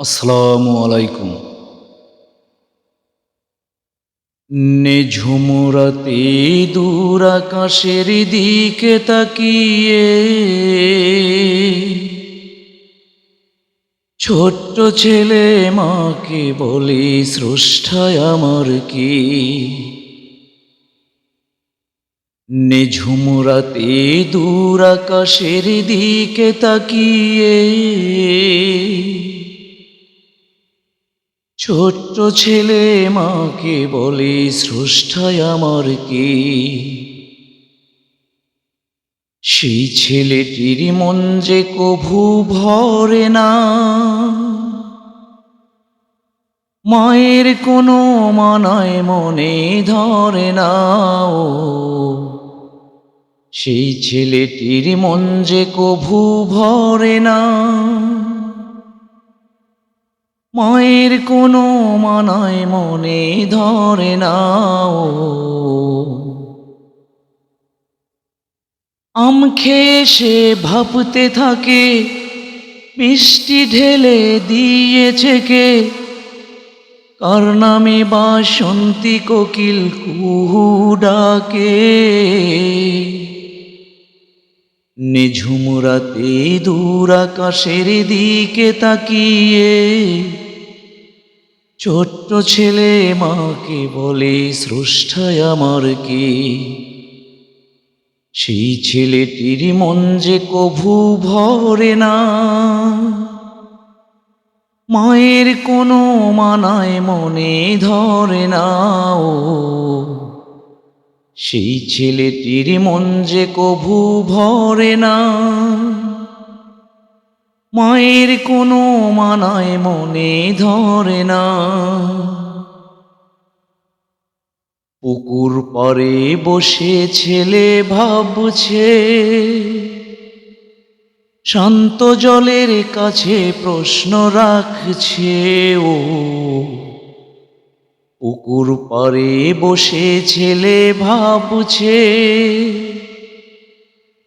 আসসালামু আলাইকুম। নিঝুমরাতে দূর আকাশের দিকে তাকিয়ে ছোট্ট ছেলে মাকে বলে, স্রষ্টায় আমার কি? নিঝুমরাতে দূর আকাশের দিকে তাকিয়ে ছোট্ট ছেলে মাকে বলে স্রষ্টায় আমার কি? সেই ছেলেটির মন যে কভু ভরে না। মায়ের কোনো মানায় মনে ধরে না ও। সেই ছেলেটির মন যে কভু ভরে না। মায়ের কোনো মানায় মনে ধরে না আম খেয়ে সে ভাবতে থাকে, মিষ্টি ঢেলে দিয়েছে কে? কার নামে বাসন্তী কোকিল কুহু ডাকে? নিঝুমরাতে দূর আকাশের দিকে তাকিয়ে ছোট্ট ছেলে মাকে বলে, স্রষ্টায় আমার কি? সেই ছেলেটির মন যে কভু ভরে না। মায়ের কোনো মানায় মনে ধরে না। ও সেই ছেলেটির মন যে কভু ভরে না। মায়ের কোনো মানায় মনে ধরে না। পুকুর পরে বসে ছেলে ভাবছে, শান্ত জলের কাছে প্রশ্ন রাখছে ও পুকুর পারে বসে ছেলে ভাবছে,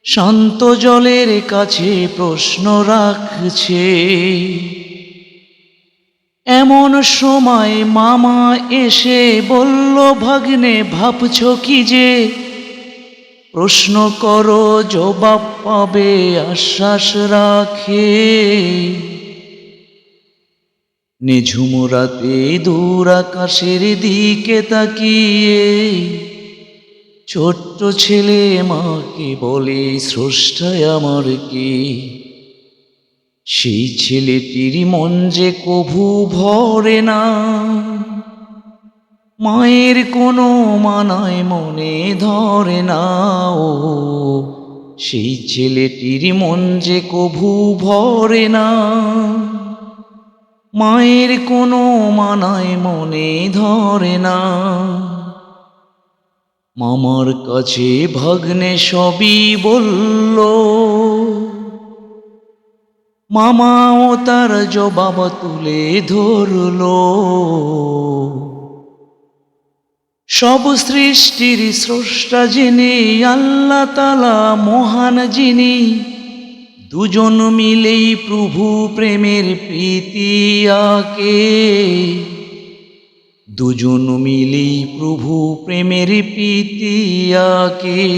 শান্ত জলের কাছে প্রশ্ন রাখছে, এমন সময় মামা এসে বলল, ভাগ্নে, ভাবছ কি যে? প্রশ্ন করো, জবাব পাবে, আশ্বাস রাখে। নিঝুম রাতে দূর আকাশের দিকে তাকিয়ে ছোট্ট ছেলে মাকে বলে, স্রষ্টায় আমার কি? সেই ছেলেটির মন যে কভু ভরে না। মায়ের কোনো মানায় মনে ধরে না। ও, সেই ছেলেটির মন যে কভু ভরে না। মায়ের কোনো মানায় মনে ধরে না। মামার কাছে ভাগ্নে সবই বলল মামাও তার জবাব তুলে ধরলো। সব সৃষ্টির স্রষ্টা যিনি, আল্লাহ তালা মহান যিনি দুজন মিলেই প্রভু প্রেমের প্রীতি আকে। দুজন মিলেই প্রভু প্রেমের প্রীতি আকে।